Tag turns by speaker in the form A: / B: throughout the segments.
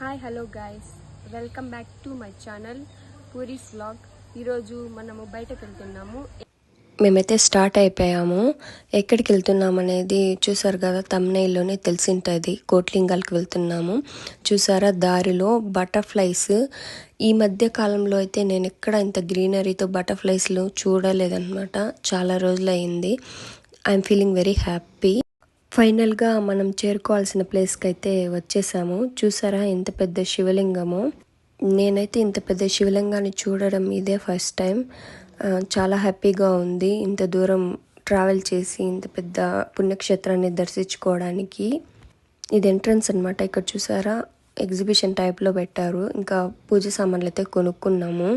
A: Hi hello guys welcome back to my channel Puri's vlog ఈరోజు మనము బయటకు వెళ్తున్నాము.
B: మేమైతే స్టార్ట్ అయిపోయాము. ఎక్కడికి వెళ్తున్నాం అనేది చూసారు కదా తమ్నైల్లోనే తెలిసింటుంది. కోట్లింగాలకు వెళ్తున్నాము. చూసారా దారిలో బటర్ఫ్లైస్ ఈ మధ్య కాలంలో అయితే నేను ఎక్కడ ఇంత గ్రీనరీతో బటర్ఫ్లైస్లు చూడలేదన్నమాట. చాలా రోజులు అయింది ఐఎమ్ ఫీలింగ్ వెరీ హ్యాపీ ఫైనల్గా మనం చేరుకోవాల్సిన ప్లేస్కి అయితే వచ్చేసాము. చూసారా ఎంత పెద్ద శివలింగము? నేనైతే ఇంత పెద్ద శివలింగాన్ని చూడడం ఇదే ఫస్ట్ టైం చాలా హ్యాపీగా ఉంది ఇంత దూరం ట్రావెల్ చేసి ఇంత పెద్ద పుణ్యక్షేత్రాన్ని దర్శించుకోవడానికి. ఇది ఎంట్రన్స్ అనమాట ఇక్కడ చూసారా? ఎగ్జిబిషన్ టైప్లో పెట్టారు. ఇంకా పూజ సామాన్లు అయితే కొనుక్కున్నాము.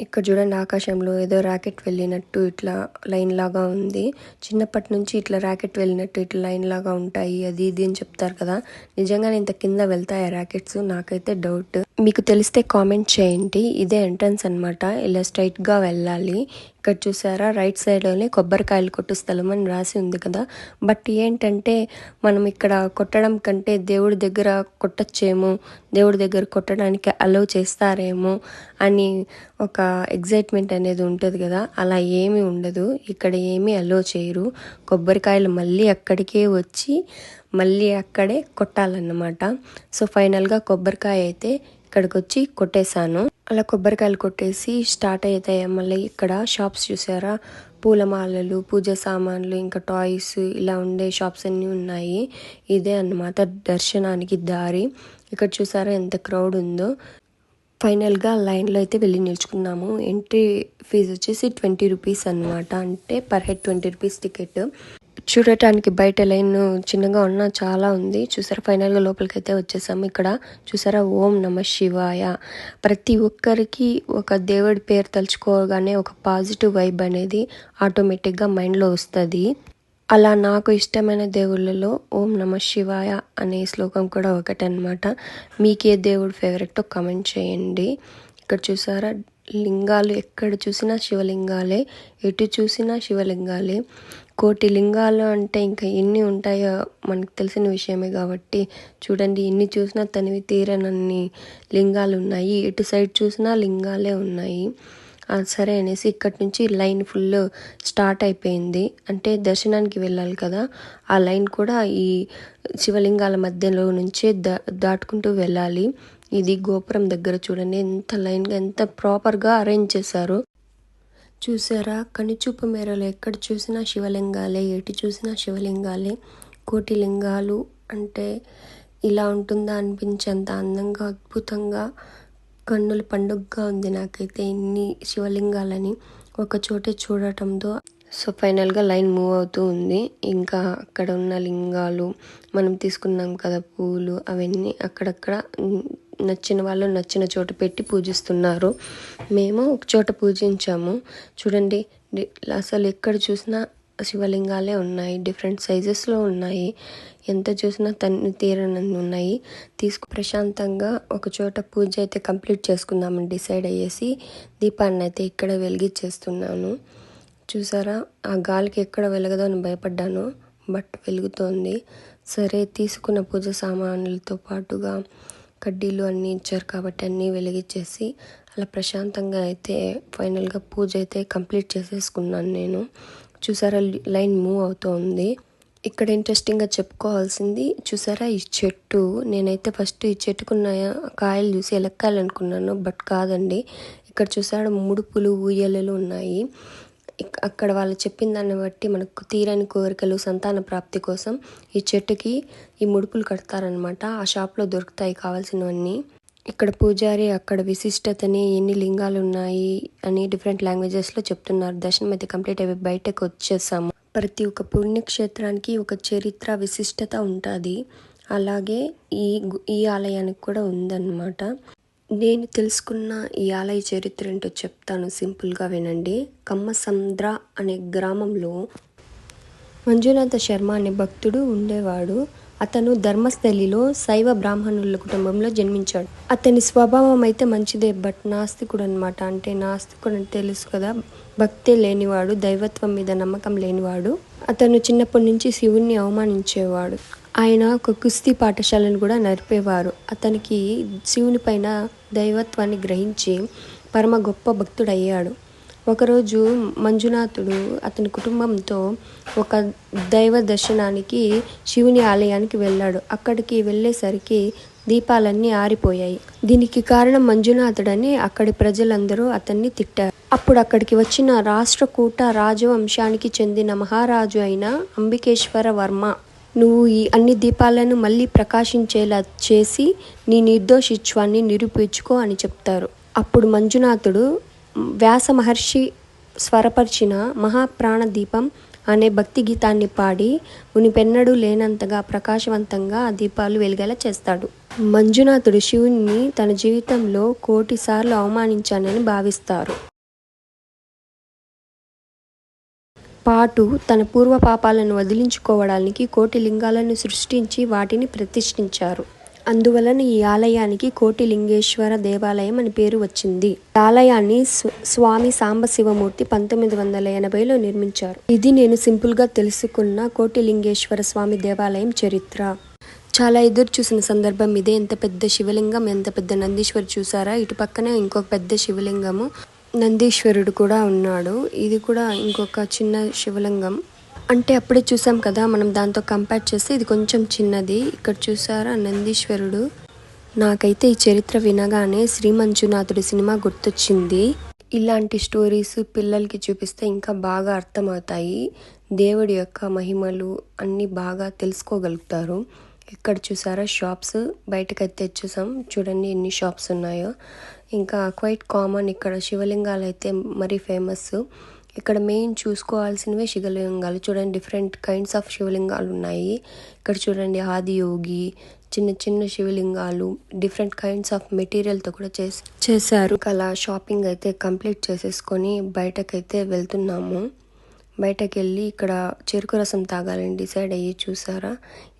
B: ఇక్కడ చూడండి ఆకాశంలో ఏదో ర్యాకెట్ వెళ్ళినట్టు ఇట్లా లైన్ లాగా ఉంది. చిన్నప్పటి నుంచి ఇట్లా ర్యాకెట్ వెళ్ళినట్టు ఇట్లా లైన్ లాగా ఉంటాయి. అది ఇది అని చెప్తారు కదా. నిజంగానే ఇంత కింద వెళ్తాయి ఆ ర్యాకెట్స్ నాకైతే డౌట్. మీకు తెలిస్తే కామెంట్ చేయండి. ఇదే ఎంట్రన్స్ అనమాట ఇలా స్ట్రైట్గా వెళ్ళాలి. ఇక్కడ చూసారా? రైట్ సైడ్లోనే కొబ్బరికాయలు కొట్టు స్థలం అని రాసి ఉంది కదా. బట్ ఏంటంటే మనం ఇక్కడ కొట్టడం కంటే దేవుడి దగ్గర కొట్టచ్చేమో? దేవుడి దగ్గర కొట్టడానికి అలౌ చేస్తారేమో? అని ఒక ఎగ్జైట్మెంట్ అనేది ఉంటుంది కదా. అలా ఏమీ ఉండదు. ఇక్కడ ఏమీ అలో చేయరు. కొబ్బరికాయలు మళ్ళీ అక్కడికే వచ్చి మళ్ళీ అక్కడే కొట్టాలన్నమాట. సో ఫైనల్గా కొబ్బరికాయ అయితే ఇక్కడికి వచ్చి కొట్టేశాను. అలా కొబ్బరికాయలు కొట్టేసి స్టార్ట్ అవుతాయి మళ్ళీ ఇక్కడ షాప్స్ చూసారా? పూలమాలలు పూజ సామాన్లు ఇంకా టాయ్స్ ఇలా ఉండే షాప్స్ అన్నీ ఉన్నాయి. ఇదే అన్నమాట దర్శనానికి దారి. ఇక్కడ చూసారా ఎంత క్రౌడ్ ఉందో. ఫైనల్గా లైన్లో అయితే వెళ్ళి నిల్చుకున్నాము. ఎంట్రీ ఫీజు వచ్చేసి ట్వంటీ రూపీస్ అన్నమాట. అంటే per head twenty rupees ticket. చూడటానికి బయట లైన్ చిన్నగా ఉన్నా చాలా ఉంది. చూసారా? ఫైనల్గా లోపలికి అయితే వచ్చేసాము. ఇక్కడ చూసారా? ఓం నమ శివాయ. ప్రతి ఒక్కరికి ఒక దేవుడి పేరు తలుచుకోగానే ఒక పాజిటివ్ వైబ్ అనేది ఆటోమేటిక్గా మైండ్లో వస్తుంది. అలా నాకు ఇష్టమైన దేవుళ్ళలో ఓం నమ శివాయ అనే శ్లోకం కూడా ఒకటనమాట మీకే దేవుడు ఫేవరెట్ కమెంట్ చేయండి. ఇక్కడ చూసారా? లింగాలు ఎక్కడ చూసినా శివలింగాలే ఎటు చూసినా శివలింగాలే. కోటి లింగాలు అంటే ఇంకా ఎన్ని ఉంటాయో మనకు తెలిసిన విషయమే కాబట్టి చూడండి ఎన్ని చూసినా తనివి తీరనన్ని లింగాలు ఉన్నాయి. ఎటు సైడ్ చూసినా లింగాలే ఉన్నాయి. సరే అనేసి ఇక్కడి నుంచి లైన్ ఫుల్ స్టార్ట్ అయిపోయింది. అంటే దర్శనానికి వెళ్ళాలి కదా. ఆ లైన్ కూడా ఈ శివలింగాల మధ్యలో నుంచే దా దాటుకుంటూ వెళ్ళాలి. ఇది గోపురం దగ్గర చూడండి ఎంత లైన్గా ఎంత ప్రాపర్గా అరేంజ్ చేశారు. చూసారా? కనిచూపు మేరలో ఎక్కడ చూసినా శివలింగాలే ఎటు చూసినా శివలింగాలే. కోటి లింగాలు అంటే ఇలా ఉంటుందా అనిపించేంత అందంగా అద్భుతంగా కన్నుల పండుగగా ఉంది నాకైతే ఇన్ని శివలింగాలని ఒక చోటే చూడటంతో. సో ఫైనల్గా లైన్ మూవ్ అవుతూ ఉంది. ఇంకా అక్కడ ఉన్న లింగాలు మనం తీసుకున్నాం కదా పూలు అవన్నీ అక్కడక్కడ నచ్చిన వాళ్ళు నచ్చిన చోట పెట్టి పూజిస్తున్నారు. మేము ఒక చోట పూజించాము. చూడండి అసలు ఎక్కడ చూసినా శివలింగాలే ఉన్నాయి. డిఫరెంట్ సైజెస్లో ఉన్నాయి. ఎంత చూసినా తన్ని తీరనన్ని ఉన్నాయి. తీసుకు ప్రశాంతంగా ఒక చోట పూజ అయితే కంప్లీట్ చేసుకుందామని డిసైడ్ అయ్యేసి దీపాన్ని అయితే ఇక్కడ వెలిగించేస్తున్నాను. చూసారా ఆ గాలికి ఎక్కడ వెలగదో అని భయపడ్డాను. బట్ వెలుగుతోంది. సరే తీసుకున్న పూజ సామాన్లతో పాటుగా కడ్డీలు అన్నీ ఇచ్చారు కాబట్టి అన్నీ వెలిగించేసి అలా ప్రశాంతంగా అయితే ఫైనల్గా పూజ అయితే కంప్లీట్ చేసేసుకున్నాను నేను. చూసారా లైన్ మూవ్ అవుతోంది ఇక్కడ ఇంట్రెస్టింగ్గా చెప్పుకోవాల్సింది చూసారా ఈ చెట్టు? నేనైతే ఫస్ట్ ఈ చెట్టుకున్న కాయలు చూసి ఎలక్కాలనుకున్నాను బట్ కాదండి. ఇక్కడ చూసారా ముడుపులు ఊయలలు ఉన్నాయి. అక్కడ వాళ్ళు చెప్పిన దాన్ని బట్టి మనకు తీరని కోరికలు సంతాన ప్రాప్తి కోసం ఈ చెట్టుకి ఈ ముడుపులు కడతారనమాట ఆ షాప్లో దొరుకుతాయి కావాల్సినవన్నీ. ఇక్కడ పూజారి అక్కడ విశిష్టతని ఎన్ని లింగాలు ఉన్నాయి అని డిఫరెంట్ లాంగ్వేజెస్లో చెప్తున్నారు. దర్శనం అయితే కంప్లీట్ అయిపోయి బయటకు వచ్చేసాము. ప్రతి ఒక్క పుణ్యక్షేత్రానికి ఒక చరిత్ర విశిష్టత ఉంటుంది. అలాగే ఈ ఈ ఆలయానికి కూడా ఉందన్నమాట. నేను తెలుసుకున్న ఈ ఆలయ చరిత్ర ఏంటో చెప్తాను సింపుల్గా వినండి. కమ్మసంద్ర అనే గ్రామంలో మంజునాథ శర్మ అనే భక్తుడు ఉండేవాడు. అతను ధర్మస్థలిలో శైవ బ్రాహ్మణుల కుటుంబంలో జన్మించాడు. అతని స్వభావం అయితే మంచిదే బట్ నాస్తికుడు అనమాట అంటే నాస్తికుడు అని తెలుసు కదా భక్తే లేనివాడు దైవత్వం మీద నమ్మకం లేనివాడు. అతను చిన్నప్పటి నుంచి శివుణ్ణి అవమానించేవాడు. ఆయన ఒక కుస్తీ పాఠశాలను కూడా నడిపేవారు. అతనికి శివుని పైన దైవత్వాన్ని గ్రహించి పరమ గొప్ప భక్తుడయ్యాడు. ఒకరోజు మంజునాథుడు అతని కుటుంబంతో ఒక దైవ దర్శనానికి శివుని ఆలయానికి వెళ్ళాడు. అక్కడికి వెళ్ళేసరికి దీపాలన్నీ ఆరిపోయాయి. దీనికి కారణం మంజునాథుడని అక్కడి ప్రజలందరూ అతన్ని తిట్టారు. అప్పుడు అక్కడికి వచ్చిన రాష్ట్రకూట రాజవంశానికి చెందిన మహారాజు అయిన అంబికేశ్వర వర్మ నువ్వు ఈ అన్ని దీపాలను మళ్ళీ ప్రకాశించేలా చేసి నీ నిర్దోషిత్వాన్ని నిరూపించుకో అని చెప్తారు. అప్పుడు మంజునాథుడు వ్యాస మహర్షి స్వరపరిచిన మహాప్రాణ దీపం అనే భక్తి గీతాన్ని పాడి మునిపెన్నడూ లేనంతగా ప్రకాశవంతంగా ఆ దీపాలు వెలిగేలా చేస్తాడు. మంజునాథుడు శివుణ్ణి తన జీవితంలో కోటిసార్లు అవమానించానని భావిస్తారు. పాటు తన పూర్వ పాపాలను వదిలించుకోవడానికి కోటి లింగాలను సృష్టించి వాటిని ప్రతిష్ఠించారు. అందువలన ఈ ఆలయానికి కోటి లింగేశ్వర దేవాలయం అని పేరు వచ్చింది. ఈ ఆలయాన్ని స్వ- స్వామి సాంబశివమూర్తి పంతొమ్మిది వందల ఎనభైలో నిర్మించారు. ఇది నేను సింపుల్గా తెలుసుకున్న కోటి లింగేశ్వర స్వామి దేవాలయం చరిత్ర. చాలా ఎదురు చూసిన సందర్భం ఇదే. ఎంత పెద్ద శివలింగం ఎంత పెద్ద నందీశ్వరి చూసారా? ఇటు పక్కనే ఇంకొక పెద్ద శివలింగము. నందీశ్వరుడు కూడా ఉన్నాడు. ఇది కూడా ఇంకొక చిన్న శివలింగం. అంటే అప్పుడే చూసాం కదా మనం దాంతో కంపేర్ చేస్తే ఇది కొంచెం చిన్నది. ఇక్కడ చూసారా నందీశ్వరుడు. నాకైతే ఈ చరిత్ర వినగానే శ్రీ మంజునాథుడి సినిమా గుర్తొచ్చింది. ఇలాంటి స్టోరీస్ పిల్లలకి చూపిస్తే ఇంకా బాగా అర్థమవుతాయి. దేవుడి యొక్క మహిమలు అన్నీ బాగా తెలుసుకోగలుగుతారు. ఇక్కడ చూసారా షాప్స్? బయటకైతే చూసాం చూడండి ఎన్ని షాప్స్ ఉన్నాయో. ఇంకా క్వైట్ కామన్ ఇక్కడ శివలింగాలు అయితే మరీ ఫేమస్. ఇక్కడ మెయిన్ చూసుకోవాల్సినవే శివలింగాలు. చూడండి డిఫరెంట్ కైండ్స్ ఆఫ్ శివలింగాలు ఉన్నాయి. ఇక్కడ చూడండి ఆదియోగి చిన్న చిన్న శివలింగాలు డిఫరెంట్ కైండ్స్ ఆఫ్ మెటీరియల్తో కూడా చేసి చేశారు. ఇంకా అలా షాపింగ్ అయితే కంప్లీట్ చేసేసుకొని బయటకైతే వెళ్తున్నాము. బయటకు వెళ్ళి ఇక్కడ చెరుకు రసం తాగాలని డిసైడ్ అయ్యి చూసారా?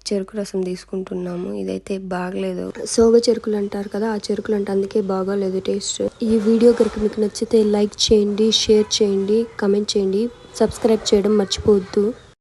B: చెరుకు రసం తీసుకుంటున్నాము. ఇదైతే బాగలేదు. సోగ చెరుకులు అంటారు కదా ఆ చెరుకులు అంటే అందుకే బాగోలేదు టేస్ట్. ఈ వీడియో కనుక మీకు నచ్చితే లైక్ చేయండి షేర్ చేయండి కమెంట్ చేయండి. సబ్స్క్రైబ్ చేయడం మర్చిపోవద్దు.